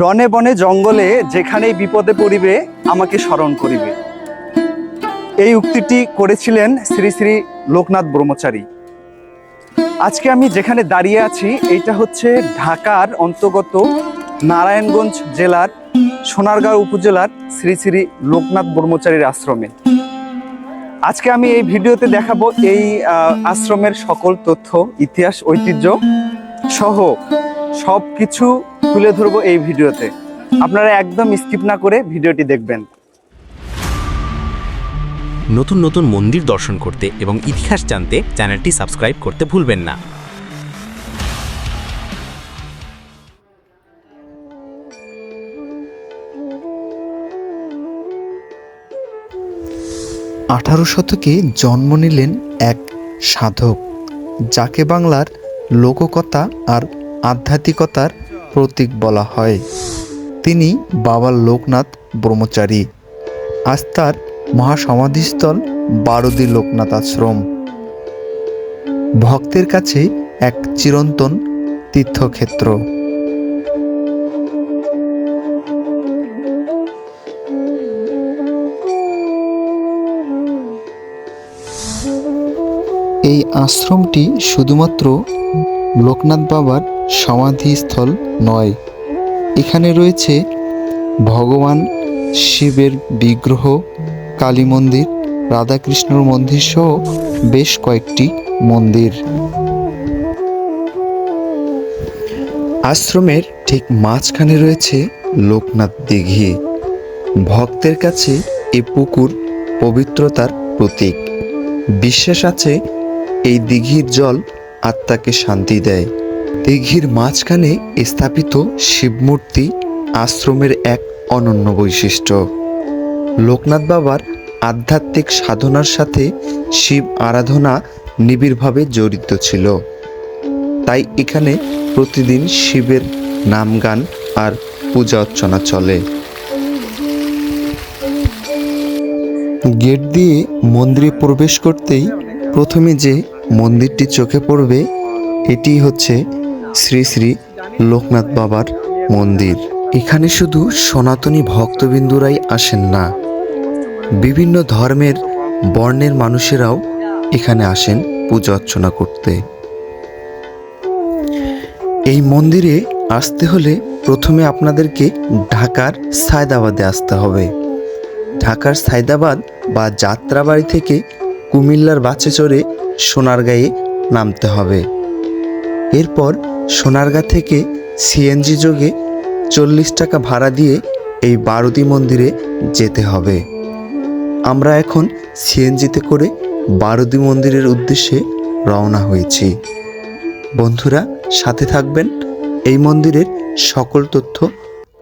রনে বনে জঙ্গলে যেখানেই বিপদে পড়িবে, আমাকে স্মরণ করিবে। এই উক্তিটি করেছিলেন শ্রী শ্রী লোকনাথ ব্রহ্মচারী। আজকে আমি যেখানে দাঁড়িয়ে আছি, এইটা হচ্ছে ঢাকার অন্তর্গত নারায়ণগঞ্জ জেলার সোনারগাঁও উপজেলার শ্রী শ্রী লোকনাথ ব্রহ্মচারীর আশ্রমে। আজকে আমি এই ভিডিওতে দেখাবো এই আশ্রমের সকল তথ্য, ইতিহাস, ঐতিহ্য। সহ সব কিছু তুলে ধরবো এই ভিডিওতে। আপনারা একদম স্কিপ না করে ভিডিওটি দেখবেন। নতুন নতুন মন্দির দর্শন করতে এবং ইতিহাস জানতে চ্যানেলটি সাবস্ক্রাইব করতে ভুলবেন না। আঠারো শতকে জন্ম নিলেন এক সাধক যাকে বাংলার লোককথা আর আধ্যাত্মিকতার প্রতীক বলা হয়। তিনি বাবা লোকনাথ ব্রহ্মচারী। আজ তার মহাসমাধিস্থল বারদি লোকনাথ আশ্রম। ভক্তের কাছে এক চিরন্তন তীর্থক্ষেত্র। আশ্রমটি শুধুমাত্র লোকনাথ বাবার সমাধিস্থল নয়, এখানে রয়েছে ভগবান শিবের বিগ্রহ, কালী মন্দির, রাধাকৃষ্ণর মন্দির সহ বেশ কয়েকটি মন্দির। আশ্রমের ঠিক মাঝখানে রয়েছে লোকনাথ দিঘি। ভক্তের কাছে এ পুকুর পবিত্রতার প্রতীক। বিশ্বাস আছে এই দিঘির জল আত্মাকে শান্তি দেয়। দিঘির মাঝখানে স্থাপিত শিবমূর্তি আশ্রমের এক অনন্য বৈশিষ্ট্য। লোকনাথ বাবার আধ্যাত্মিক সাধনার সাথে শিব আরাধনা নিবিড়ভাবে জড়িত ছিল। তাই এখানে প্রতিদিন শিবের নামগান আর পূজা অর্চনা চলে। গেট দিয়ে মন্দিরে প্রবেশ করতেই প্রথমে যে মন্দিরটি চোখে পড়বে, এটি হচ্ছে শ্রী শ্রী লোকনাথ বাবার মন্দির। এখানে শুধু সনাতনী ভক্তবিন্দুরাই আসেন না, বিভিন্ন ধর্মের বর্ণের মানুষেরাও এখানে আসেন পূজা অর্চনা করতে। এই মন্দিরে আসতে হলে প্রথমে আপনাদেরকে ঢাকার সায়দাবাদে আসতে হবে। ঢাকার সায়দাবাদ বা যাত্রাবাড়ি থেকে কুমিল্লার বাসে চড়ে সোনারগাঁয়ে নামতে হবে। এরপর সোনারগাঁ থেকে সিএনজি যোগে চল্লিশ টাকা ভাড়া দিয়ে এই বারুদি মন্দিরে যেতে হবে। আমরা এখন সিএনজিতে করে বারুদি মন্দিরের উদ্দেশ্যে রওনা হয়েছি। বন্ধুরা, সাথে থাকবেন। এই মন্দিরের সকল তথ্য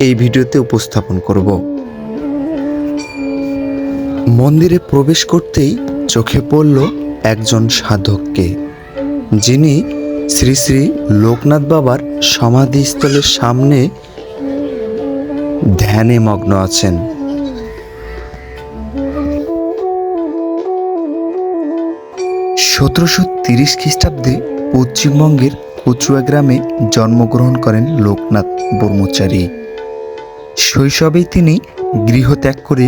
এই ভিডিওতে উপস্থাপন করব। মন্দিরে প্রবেশ করতেই চোখে পড়ল একজন সাধককে, যিনি শ্রী শ্রী লোকনাথ বাবার সমাধিস্থলের সামনে ধ্যানে মগ্ন আছেন। সতেরোশো তিরিশ খ্রিস্টাব্দে পশ্চিমবঙ্গের কচুয়া গ্রামে জন্মগ্রহণ করেন লোকনাথ ব্রহ্মচারী। শৈশবেই তিনি গৃহত্যাগ করে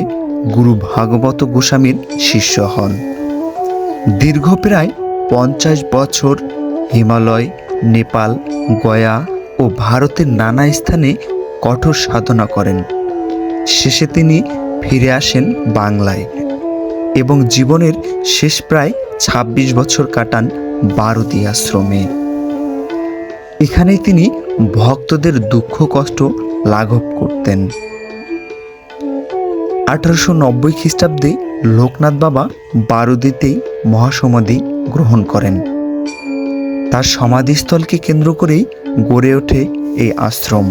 গুরু ভাগবত গোস্বামীর শিষ্য হন। দীর্ঘ প্রায় পঞ্চাশ বছর হিমালয়, নেপাল, গয়া ও ভারতের নানা স্থানে কঠোর সাধনা করেন। শেষে তিনি ফিরে আসেন বাংলায় এবং জীবনের শেষ প্রায় ২৬ বছর কাটান বারুদি আশ্রমে। এখানেই তিনি ভক্তদের দুঃখ কষ্ট লাঘব করতেন। আঠারোশো নব্বই খ্রিস্টাব্দে লোকনাথ বাবা বারুদিতেই মহাসমাধি গ্রহণ করেন। তার সমাধিস্থলকে কেন্দ্র করেই গড়ে ওঠে এই আশ্রম।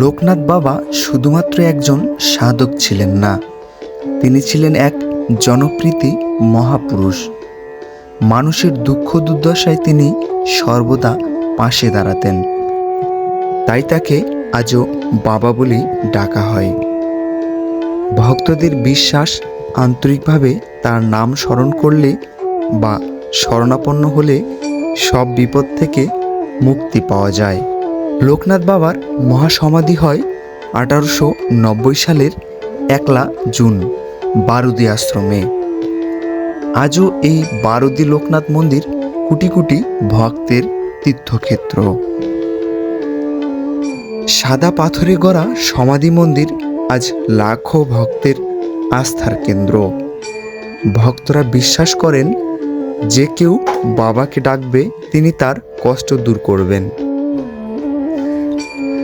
লোকনাথ বাবা শুধুমাত্র একজন সাধক ছিলেন না, তিনি ছিলেন এক জনপ্রীতি মহাপুরুষ। মানুষের দুঃখ দুর্দশায় তিনি সর্বদা পাশে দাঁড়াতেন। তাই তাকে আজও বাবা বলেই ডাকা হয়। ভক্তদের বিশ্বাস আন্তরিকভাবে তার নাম স্মরণ করলে বা শরণাপন্ন হলে সব বিপদ থেকে মুক্তি পাওয়া যায়। লোকনাথ বাবার মহাসমাধি হয় আঠারোশো নব্বই সালের একলা জুন, বারুদি আশ্রমে। আজও এই বারুদি লোকনাথ মন্দির কোটি কোটি ভক্তের তীর্থক্ষেত্র। সাদা পাথরে গড়া সমাধি মন্দির আজ লাখো ভক্তের আস্থার কেন্দ্র। ভক্তরা বিশ্বাস করেন, যে কেউ বাবাকে ডাকবে, তিনি তার কষ্ট দূর করবেন।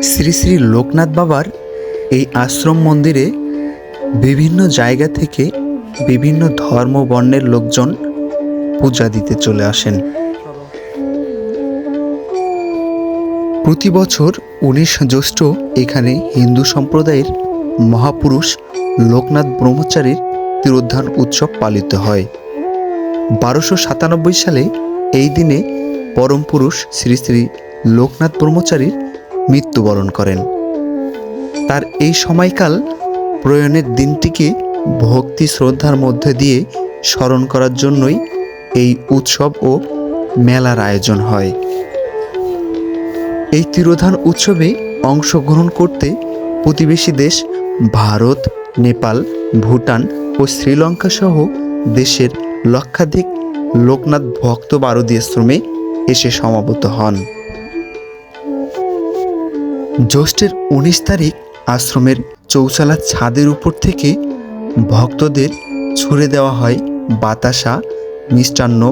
শ্রী শ্রী লোকনাথ বাবার এই আশ্রম মন্দিরে বিভিন্ন জায়গা থেকে বিভিন্ন ধর্ম বর্ণের লোকজন পূজা দিতে চলে আসেন। প্রতি বছর উনিশ জ্যৈষ্ঠ এখানে হিন্দু সম্প্রদায়ের মহাপুরুষ লোকনাথ ব্রহ্মচারীর তিরোধান উৎসব পালিত হয়। বারোশো সাতানব্বই সালে এই দিনে পরম পুরুষ শ্রী শ্রী লোকনাথ ব্রহ্মচারীর মৃত্যুবরণ করেন। তার এই সময়কাল প্রয়াণের দিনটিকে ভক্তি শ্রদ্ধার মধ্যে দিয়ে স্মরণ করার জন্যই এই উৎসব ও মেলার আয়োজন হয়। এই তিরোধান উৎসবে অংশগ্রহণ করতে প্রতিবেশী দেশ ভারত, নেপাল, ভুটান ও শ্রীলঙ্কা সহ দেশের লক্ষাধিক লোকনাথ ভক্ত বারদী আশ্রমে এসে সমাবেত হন। জ্যৈষ্ঠের উনিশ তারিখ আশ্রমের চৌচালা ছাদের উপর থেকে ভক্তদের ছুড়ে দেওয়া হয় বাতাসা, মিষ্টান্ন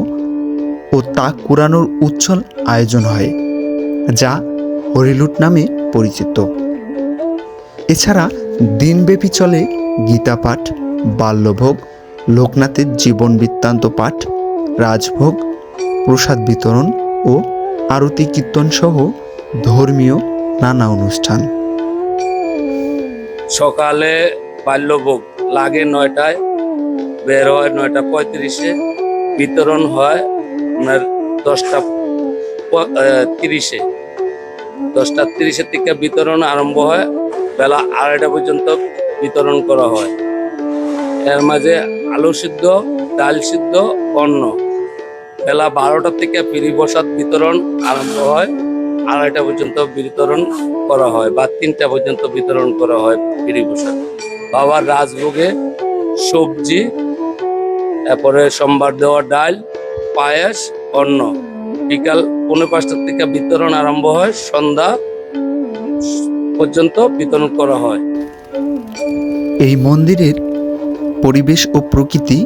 ও তা কুড়ানোর উচ্ছল আয়োজন হয়, যা হরিলুট নামে পরিচিত। এছাড়া দিনব্যাপী চলে গীতা পাঠ, বাল্যভোগ, লোকনাথের জীবন বৃত্তান্ত পাঠ, রাজভোগ, প্রসাদ বিতরণ ও আরতি কীর্তন সহ ধর্মীয় নানা অনুষ্ঠান। সকালে বাল্যভোগ লাগে নয়টায়, বের হয় নয়টা পঁয়ত্রিশে, বিতরণ হয় আপনার দশটা তিরিশে। দশটা তিরিশের থেকে বিতরণ আরম্ভ হয়। বেলা আড়াইটা পর্যন্ত বিতরণ করা হয়। এর মাঝে আলু সিদ্ধ, ডাল সিদ্ধ, অন্ন। বেলা বারোটা থেকে ফিরি প্রসাদ বিতরণ আরম্ভ হয়। আড়াইটা পর্যন্ত বিতরণ করা হয় বা তিনটা পর্যন্ত বিতরণ করা হয় ফিরি প্রসাদ। বাবার রাজভোগে সবজি তারপরে সোমবার দেওয়া ডাল, পায়েস, অন্ন। বিকাল পৌনে পাঁচটার থেকে বিতরণ আরম্ভ হয় সন্ধ্যা পর্যন্ত বিতরণ করা হয়। এই মন্দিরের পরিবেশ ও প্রকৃতি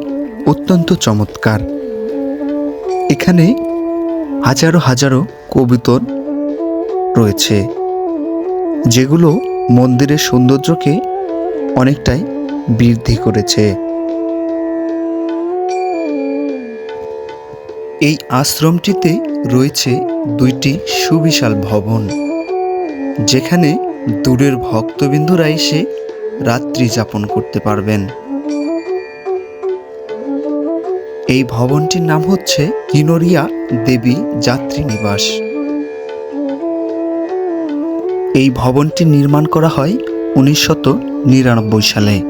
অত্যন্ত চমৎকার। এখানে হাজারো হাজারো কবিতর রয়েছে, যেগুলো মন্দিরের সৌন্দর্যকে অনেকটাই বৃদ্ধি করেছে। এই আশ্রমটিতে রয়েছে দুইটি সুবিশাল ভবন, যেখানে দূরের ভক্তবিন্দুরা এসে রাত্রি যাপন করতে পারবেন। এই ভবনটির নাম হচ্ছে কিনোরিয়া দেবী যাত্রী নিবাস। এই ভবনটি নির্মাণ করা হয় উনিশ সালে।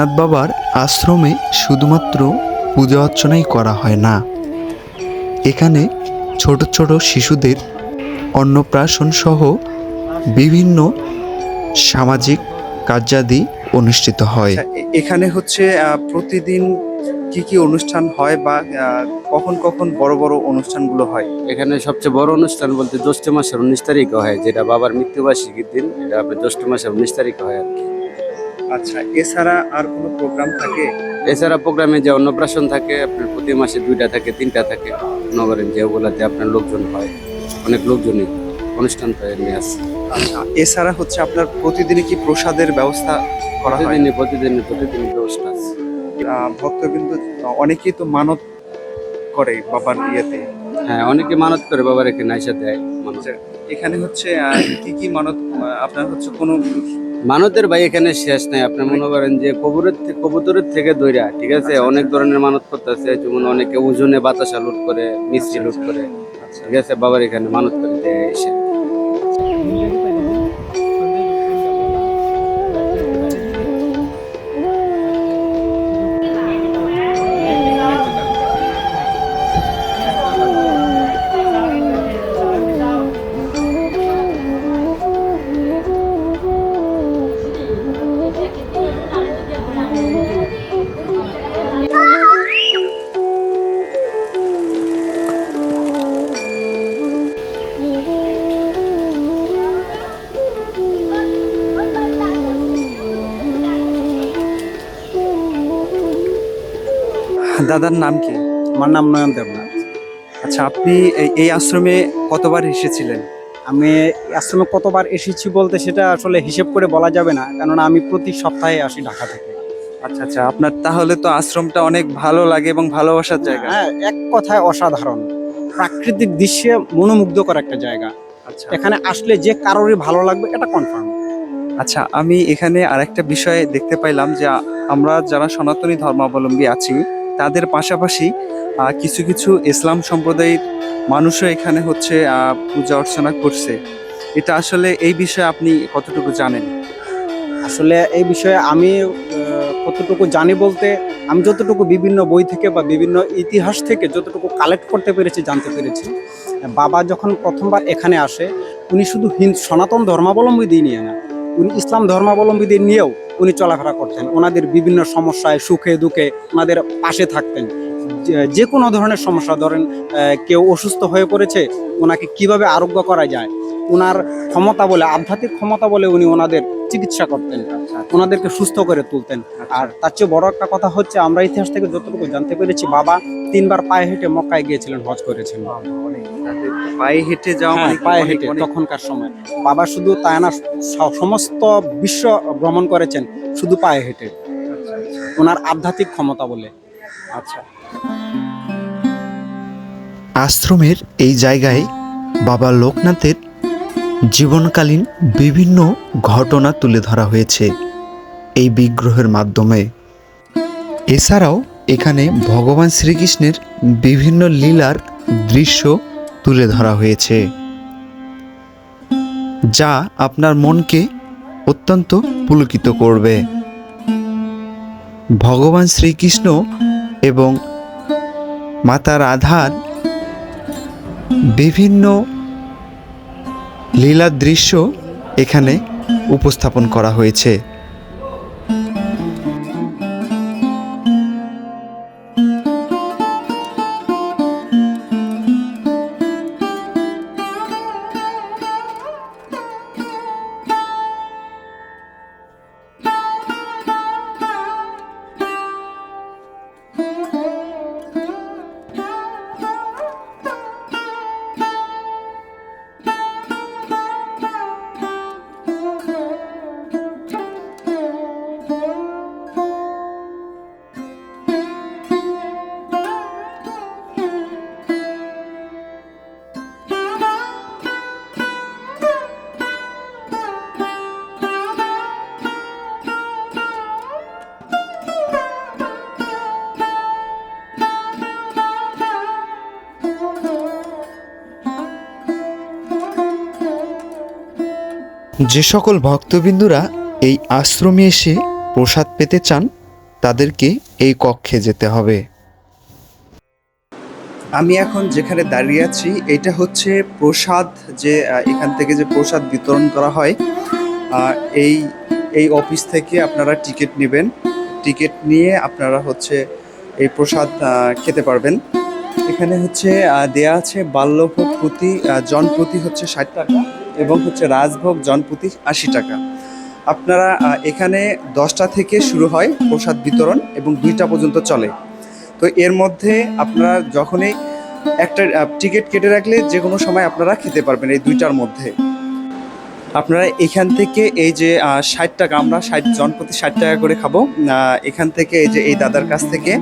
লোকনাথ বাবার আশ্রমে শুধুমাত্র পূজা অর্চনাই করা হয় না। এখানে ছোট ছোট শিশুদের অন্নপ্রাশন সহ বিভিন্ন সামাজিক কার্যাদি অনুষ্ঠিত হয়। আচ্ছা, এখানে হচ্ছে প্রতিদিন কি কি অনুষ্ঠান হয় বা কখন কখন বড় বড় অনুষ্ঠানগুলো হয়? এখানে সবচেয়ে বড় অনুষ্ঠান বলতে জ্যৈষ্ঠ মাসের উনিশ তারিখে হয় যেটা বাবার মৃত্যুবার্ষিকীর দিন। এটা জ্যৈষ্ঠ মাসের উনিশ তারিখে হয় আর কি। আচ্ছা এছাড়া আর কোনো প্রোগ্রাম থাকে? এছাড়া প্রোগ্রামে যে অন্নপ্রাশন থাকে আপনার প্রতি মাসে দুইটা থাকে তিনটা থাকে নগরের যে ওগুলাতে আপনার লোকজন হয় অনেক লোকজনই অনুষ্ঠান তো এমনি আছে। আচ্ছা এছাড়া হচ্ছে আপনার প্রতিদিনই কি প্রসাদের ব্যবস্থা করা হয়? প্রতিদিনই প্রতিদিনই প্রতিদিন ব্যবস্থা আছে। ভক্তবৃন্দ অনেকেই তো মানত করে বাবার ইয়েতে। হ্যাঁ অনেকে মানত করে বাবার এখানে আইসা দেয় মানত। আচ্ছা, এখানে হচ্ছে কি কি মানত আপনার হচ্ছে কোনো মানতের ভাই এখানে শেষ নাই। আপনি মনে করেন যে কবুরের কবুতরের থেকে দৈরা ঠিক আছে? আচ্ছা, অনেক ধরনের মানত করতেছে যেমন অনেকে ওজনে বাতাসা লুট করে মিষ্টি লুট করে ঠিক আছে? বাবার এখানে মানত করে দেয় এসে। দাদার নাম কি? আমার নাম নয়ন দেবনাথ আচ্ছা আপনি এই- আশ্রমে কতবার এসেছিলেন? আমি আশ্রমে কতবার এসেছি বলতে সেটা আসলে হিসেব করে বলা যাবে না কেননা আমি প্রতি সপ্তাহে আসি ঢাকা থেকে। আচ্ছা আচ্ছা আপনার তাহলে তো আশ্রমটা অনেক ভালো লাগে এবং ভালোবাসার জায়গা। হ্যাঁ এক কথায় অসাধারণ। প্রাকৃতিক দৃশ্যে মনোমুগ্ধকর একটা জায়গা। আচ্ছা। এখানে আসলে যে কারোরই ভালো লাগবে এটা কনফার্ম আচ্ছা আমি এখানে আরেকটা বিষয় দেখতে পাইলাম যে আমরা যারা সনাতনী ধর্মাবলম্বী আছি তাদের পাশাপাশি কিছু কিছু ইসলাম সম্প্রদায়ের মানুষও এখানে হচ্ছে পূজা অর্চনা করছে। এটা আসলে এই বিষয়ে আপনি কতটুকু জানেন? আসলে এই বিষয়ে আমি কতটুকু জানি বলতে, আমি যতটুকু বিভিন্ন বই থেকে বা বিভিন্ন ইতিহাস থেকে যতটুকু কালেক্ট করতে পেরেছি, জানতে পেরেছি। বাবা যখন প্রথমবার এখানে আসে, উনি শুধু হিন্দু সনাতন ধর্মাবলম্বী ধর্মাবলম্বীদের নিয়ে না, উনি ইসলাম ধর্মাবলম্বীদের নিয়েও উনি চলাফেরা করতেন। ওনাদের বিভিন্ন সমস্যায় সুখে দুঃখে ওনাদের পাশে থাকতেন। যে- কোনো ধরনের সমস্যা, ধরেন কেউ অসুস্থ হয়ে পড়েছে, ওনাকে কীভাবে আরোগ্য করা যায়? ওনার ক্ষমতা বলে, আধ্যাত্মিক ক্ষমতা বলে উনি ওনাদের চিকিৎসা করতেন ওনাদেরকে সুস্থ করে তুলতেন। আর তার চেয়ে বড় একটা কথা হচ্ছে আমরা ইতিহাস থেকে যতটুকু জানতে পেরেছি বাবা তিনবার পায়ে হেঁটে মক্কায় গিয়েছিলেন হজ করেছেন। পায়ে হেঁটে যাওয়া হ্যাঁ, মানে পায়ে হেঁটে তখনকার সময়। বাবা শুধু তাই না সমস্ত বিশ্ব ভ্রমণ করেছেন শুধু পায়ে হেঁটে। ওনার আধ্যাত্মিক ক্ষমতা বলে। আচ্ছা। আশ্রমের এই জায়গায় বাবা লোকনাথের জীবনকালীন বিভিন্ন ঘটনা তুলে ধরা হয়েছে এই বিগ্রহের মাধ্যমে। এছাড়াও এখানে ভগবান শ্রীকৃষ্ণের বিভিন্ন লীলার দৃশ্য তুলে ধরা হয়েছে, যা আপনার মনকে অত্যন্ত পুলকিত করবে। ভগবান শ্রীকৃষ্ণ এবং মাতা রাধার বিভিন্ন লীলার দৃশ্য এখানে উপস্থাপন করা হয়েছে। যে সকল ভক্তবিন্দুরা এই আশ্রমে এসে প্রসাদ পেতে চান তাদেরকে এই কক্ষে যেতে হবে। আমি এখন যেখানে দাঁড়িয়ে আছি এটা হচ্ছে প্রসাদ যে এখান থেকে যে প্রসাদ বিতরণ করা হয় এই এই অফিস থেকে আপনারা টিকিট নেবেন। টিকিট নিয়ে আপনারা হচ্ছে এই প্রসাদ খেতে পারবেন। এখানে হচ্ছে দেয়া আছে বাল্যভোগ প্রতি আহ, জন প্রতি হচ্ছে ষাট টাকা। এবং হচ্ছে রাজভোগ জন প্রতি আশি টাকা। আপনারা এখানে দশটা থেকে শুরু হয় প্রসাদ বিতরণ এবং দুইটা পর্যন্ত চলে। তো এর মধ্যে আপনারা যখনই একটা টিকিট কেটে রাখলে যে কোনো সময় আপনারা খেতে পারবেন এই দুইটার মধ্যে। আপনারা এখান থেকে এই যে ষাট টাকা, আমরা ষাট জন প্রতি ষাট টাকা করে খাব। এখান থেকে এই যে, এই দাদার কাছ থেকে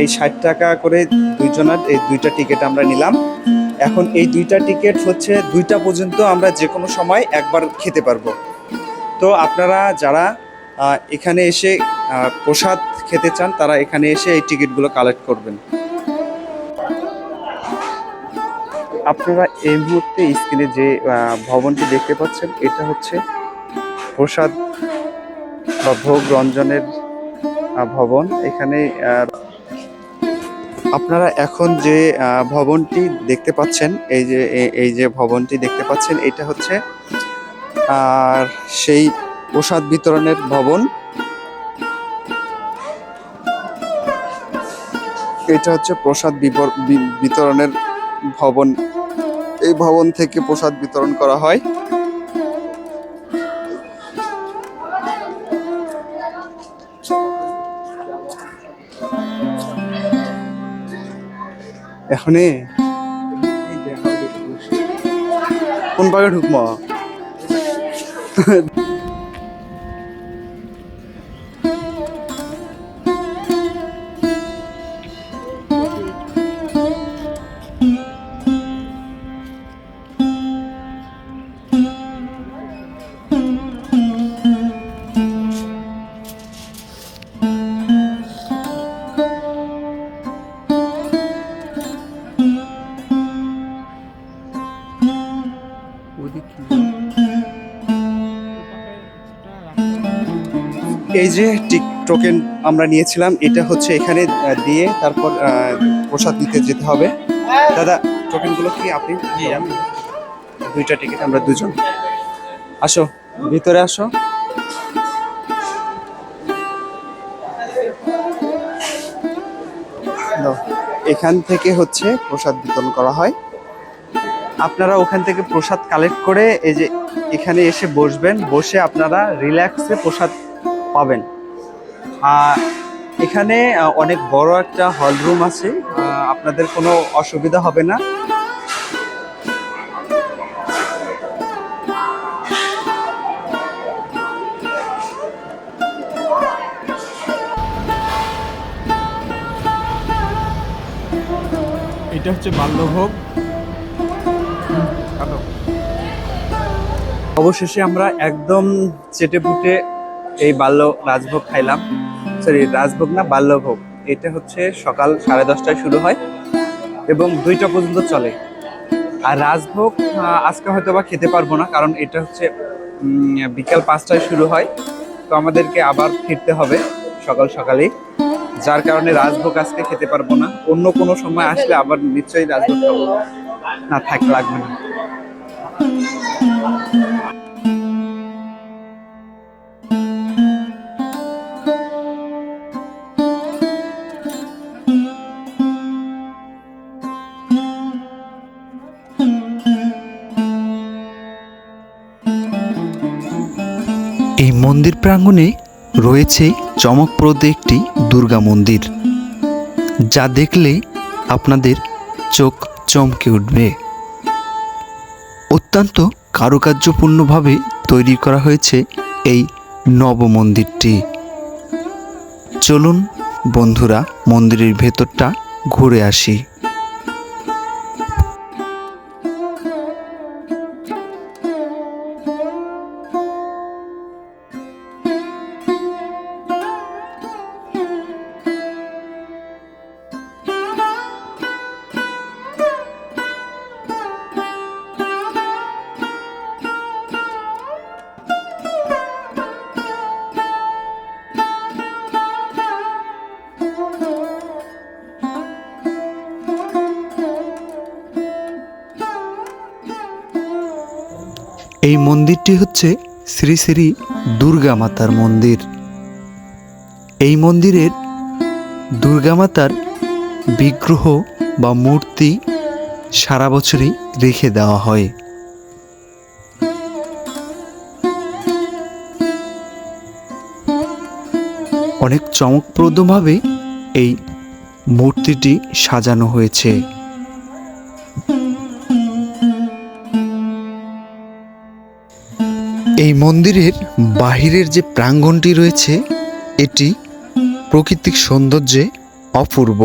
এই ষাট টাকা করে দুইজন রঞ্জনার এই দুইটা টিকিট আমরা নিলাম। এখন এই দুইটা টিকিট হচ্ছে দুইটা পর্যন্ত আমরা যে কোনো সময় একবার খেতে পারব। তো আপনারা যারা এখানে এসে প্রসাদ খেতে চান, তারা এখানে এসে এই টিকিটগুলো কালেক্ট করবেন। আপনারা এই মুহূর্তে স্ক্রিনে যে ভবনটি দেখতে পাচ্ছেন, এটা হচ্ছে প্রসাদ বা ভোগ রঞ্জনের ভবন এখানে আপনারা এখন যে ভবনটি দেখতে পাচ্ছেন, এই যে এই যে ভবনটি দেখতে পাচ্ছেন, এটা হচ্ছে, আর সেই প্রসাদ বিতরণের ভবন। এটা হচ্ছে প্রসাদ বিতরণের ভবন। এই ভবন থেকে প্রসাদ বিতরণ করা হয়। এখনে? কোন পাকে ঢুকমা? টোকেন আমরা নিয়েছিলাম এটা হচ্ছে এখানে দিয়ে তারপর প্রসাদ দিতে যেতে হবে। দাদা টোকেনগুলো কি আপনি? দুইটা টিকিট আমরা দুজন। আসো ভিতরে আসো। এখান থেকে হচ্ছে প্রসাদ বিতরণ করা হয়। আপনারা ওখান থেকে প্রসাদ কালেক্ট করে এই যে এখানে এসে বসবেন বসে আপনারা রিল্যাক্সে প্রসাদ পাবেন। এখানে অনেক বড় একটা হল রুম আছে। আপনাদের কোনো অসুবিধা হবে না। এটা হচ্ছে বাল্যভোগ। অবশেষে আমরা একদম চেটে পুটে এই বাল্য রাজভোগ খাইলাম। সরি রাজভোগ না, বাল্যভোগ। এটা হচ্ছে সকাল সাড়ে দশটায় শুরু হয় এবং দুইটা পর্যন্ত চলে। আর রাজভোগ আজকে হয়তো বা খেতে পারব না, কারণ এটা হচ্ছে বিকাল পাঁচটায় শুরু হয়। তো আমাদেরকে আবার ফিরতে হবে সকাল সকালেই। যার কারণে রাজভোগ আজকে খেতে পারব না। অন্য কোনো সময় আসলে আবার নিশ্চয়ই রাজভোগ খাব। না, থাক, লাগবে না। মন্দির প্রাঙ্গণে রয়েছে চমকপ্রদ একটি দুর্গা মন্দির, যা দেখলে আপনাদের চোখ চমকে উঠবে। অত্যন্ত কারুকার্যপূর্ণভাবে তৈরি করা হয়েছে এই নব মন্দিরটি। চলুন বন্ধুরা, মন্দিরের ভেতরটা ঘুরে আসি। এই মন্দিরটি হচ্ছে শ্রী শ্রী দুর্গা মাতার মন্দির। এই মন্দিরের দুর্গা মাতার বিগ্রহ বা মূর্তি সারা বছরই রেখে দেওয়া হয়। অনেক চমকপ্রদভাবে এই মূর্তিটি সাজানো হয়েছে। এই মন্দিরের বাহিরের যে প্রাঙ্গণটি রয়েছে এটি প্রাকৃতিক সৌন্দর্যে অপূর্ব।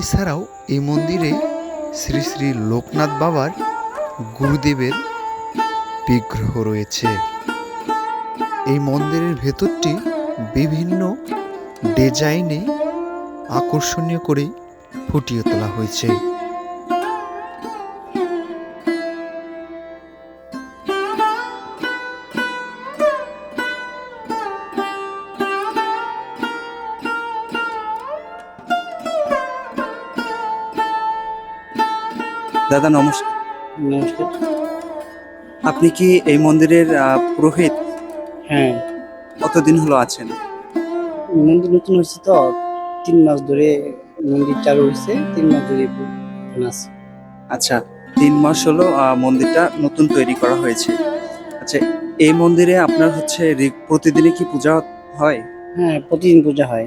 মন্দির ছাড়াও এই মন্দিরে শ্রী শ্রী লোকনাথ বাবার গুরুদেবের বিগ্রহ রয়েছে। এই মন্দিরের ভেতরটি বিভিন্ন ডিজাইনে আকর্ষণীয় করে ফুটিয়ে তোলা হয়েছে। দাদা নমস্কার। নমস্কার। আপনি কি এই মন্দিরের পুরোহিত? হ্যাঁ। কতদিন হলো আছেন? মন্দির নতুন হয়েছে তো তিন মাস ধরে মন্দির চালু হয়েছে তিন মাস ধরে আছে। আচ্ছা তিন মাস হলো মন্দিরটা নতুন তৈরি করা হয়েছে। আচ্ছা এই মন্দিরে আপনার হচ্ছে প্রতিদিনই কি পূজা হয়? হ্যাঁ প্রতিদিন পূজা হয়।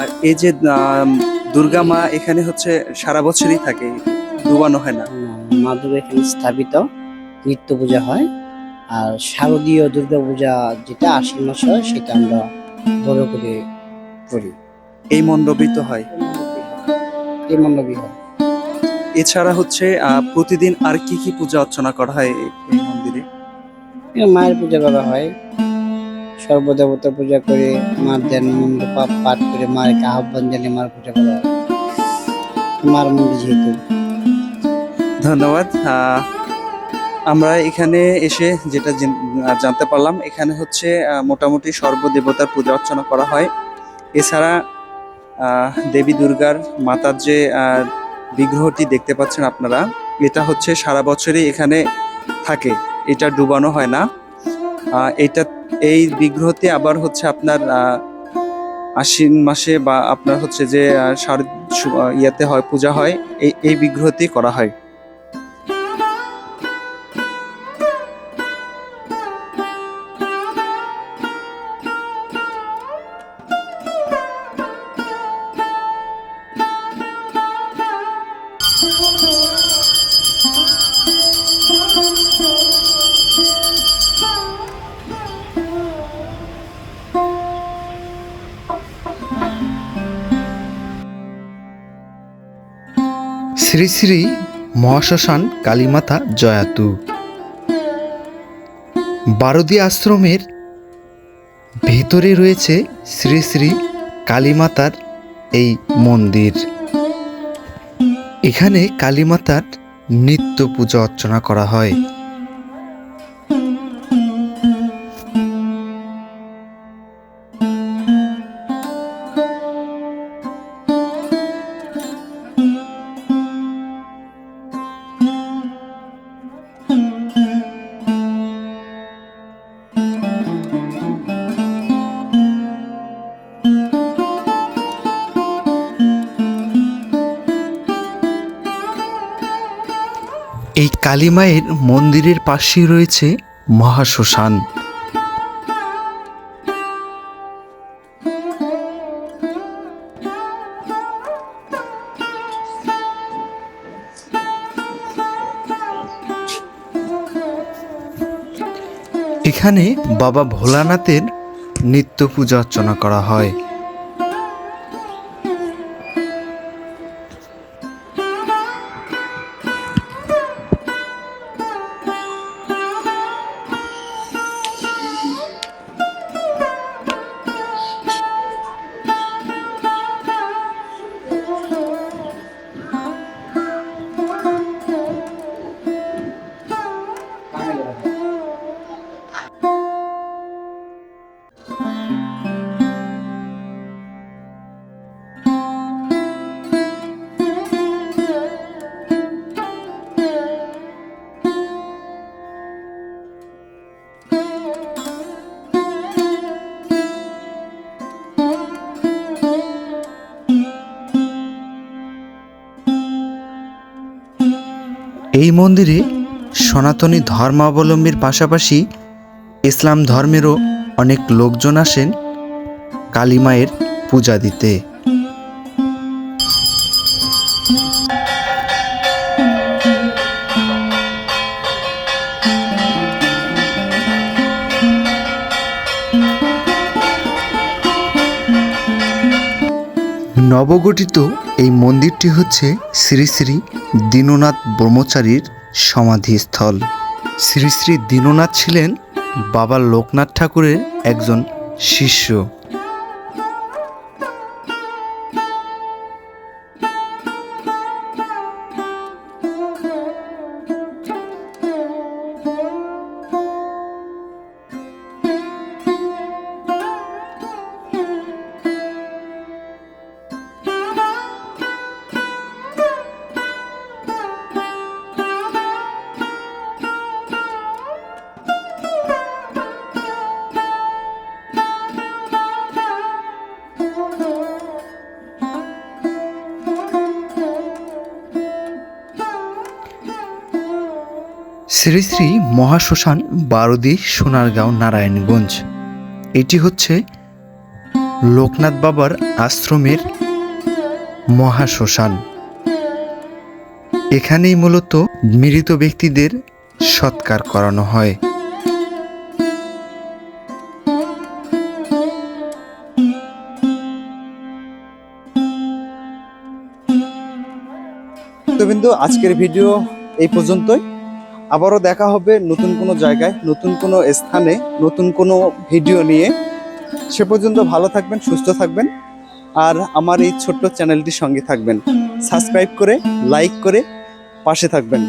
আর এই যে দুর্গা মা এখানে হচ্ছে সারা বছরই থাকে। ডুবানো হয় না। মা দুর্গা এখানে স্থাপিত। নিত্য পূজা হয়। আর শারদীয় দুর্গা পূজা যেটা আশ্বিন মাস হয় সেটা আমরা বড় করে করি। এই মণ্ডপই তো হয়। এই মণ্ডপই হয়। এছাড়া হচ্ছে প্রতিদিন আর কি কি পূজা অর্চনা করা হয় এই- মন্দিরে? মায়ের পূজা করা হয়। সর্বদেবতা পূজা করে মার ধ্যান মন্ত্র পা- পাঠ করে মাকে আহ্বান জানিয়ে মার পূজা করা হয়। মার মন্দির যেহেতু। ধন্যবাদ। আমরা এখানে এসে যেটা জানতে পারলাম, এখানে হচ্ছে মোটামুটি সর্বদেবতার পূজা অর্চনা করা হয়। এছাড়া দেবী দুর্গার মাতার যে বিগ্রহটি দেখতে পাচ্ছেন আপনারা, এটা হচ্ছে সারা বছরই এখানে থাকে। এটা ডুবানো হয় না। এটা, এই বিগ্রহটি আবার হচ্ছে আপনার আশ্বিন মাসে বা আপনার হচ্ছে যে শারদ ইয়াতে হয়, পূজা হয়, এই এই বিগ্রহটি করা হয়। শ্রী শ্রী মহাশ্মশান কালীমাতা জয়াতু। বারদী আশ্রমের ভেতরে রয়েছে শ্রী শ্রী কালীমাতার এই মন্দির। এখানে কালীমাতার নিত্য পূজা অর্চনা করা হয়। এই কালীমায়ের মন্দিরের পাশেই রয়েছে মহাশ্মশান। এখানে বাবা ভোলানাথের নিত্য পূজা অর্চনা করা হয়। মন্দিরে সনাতনী ধর্মাবলম্বীর পাশাপাশি ইসলাম ধর্মেরও অনেক লোকজন আসেন কালীমায়ের পূজা দিতে। নবগঠিত এই মন্দিরটি হচ্ছে শ্রী শ্রী দীননাথ ব্রহ্মচারীর সমাধিস্থল। শ্রী শ্রী দীননাথ ছিলেন বাবা লোকনাথ ঠাকুরের একজন শিষ্য। শ্রী শ্রী মহাশ্মশান বারুদি সোনারগাঁও নারায়ণগঞ্জ। এটি হচ্ছে লোকনাথ বাবার আশ্রমের মহাশ্মশান। এখানেই মূলত মৃত ব্যক্তিদের সৎকার করানো হয়। বিন্দু, আজকের ভিডিও এই পর্যন্তই। আবারও দেখা হবে নতুন কোনো জায়গায়, নতুন কোনো স্থানে, নতুন কোনো ভিডিও নিয়ে। সে পর্যন্ত ভালো থাকবেন, সুস্থ থাকবেন। আর আমার এই ছোট্ট চ্যানেলটির সঙ্গে থাকবেন। সাবস্ক্রাইব করে, লাইক করে পাশে থাকবেন।